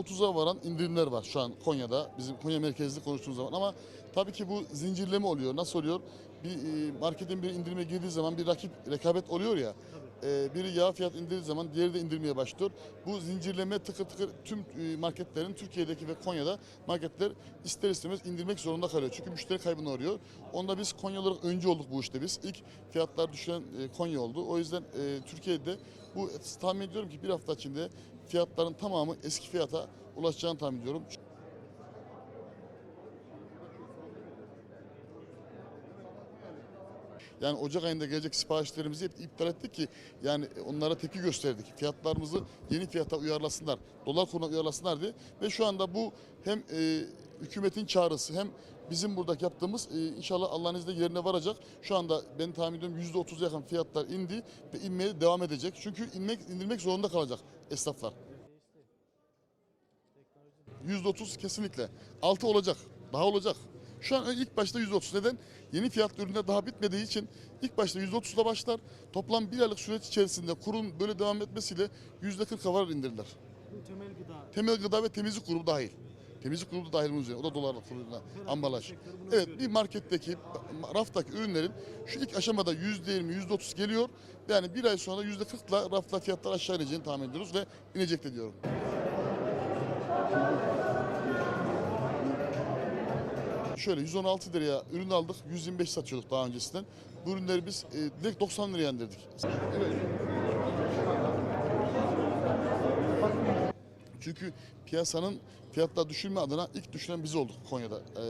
%30'a varan indirimler var şu an Konya'da. Bizim Konya merkezli konuştuğumuz zaman ama tabii ki bu zincirleme oluyor. Nasıl oluyor? Bir e, marketin bir indirime girdiği zaman bir rakip rekabet oluyor ya. E, biri yağ fiyat indirdiği zaman diğeri de indirmeye başlıyor. Bu zincirleme tıkır tıkır tüm e, marketlerin Türkiye'deki ve Konya'da marketler ister istemez indirmek zorunda kalıyor. Çünkü müşteri kaybına uğruyor. Onda biz Konya olarak önce olduk bu işte biz. İlk fiyatlar düşen Konya oldu. O yüzden Türkiye'de bu tahmin ediyorum ki bir hafta içinde fiyatların tamamı eski fiyata ulaşacağını tahmin ediyorum. Yani Ocak ayında gelecek siparişlerimizi hep iptal ettik ki yani onlara tepki gösterdik. Fiyatlarımızı yeni fiyata uyarlasınlar, dolar kuruna uyarlasınlar diye. Ve şu anda bu hem e, hükümetin çağrısı hem bizim buradaki yaptığımız e, inşallah Allah'ın izniyle yerine varacak. Şu anda ben tahmin ediyorum %30 yakın fiyatlar indi ve inmeye devam edecek. Çünkü inmek indirmek zorunda kalacak esnaflar. %30 kesinlikle. Altı olacak. Daha olacak. Şu an ilk başta %30. Neden? Yeni fiyatlı ürünler daha bitmediği için ilk başta %30'la başlar. Toplam bir aylık süreç içerisinde kurun böyle devam etmesiyle %40'a var indirirler. Bu temel gıda. Temel gıda ve temizlik grubu dahil. Temizlik grubu da dahil bunun üzerine. O da dolarla kuruluna ambalaj. Evet bir marketteki, raftaki ürünlerin şu ilk aşamada %20, %30 geliyor. Yani bir ay sonra %40'la rafta fiyatlar aşağı ineceğini tahmin ediyoruz ve inecek de diyorum. Şöyle 116 liraya ürün aldık. 125 satıyorduk daha öncesinden. Bu ürünleri biz e, direkt 90 liraya indirdik. Çünkü piyasanın fiyatlar düşürme adına ilk düşünen biz olduk Konya'da. E,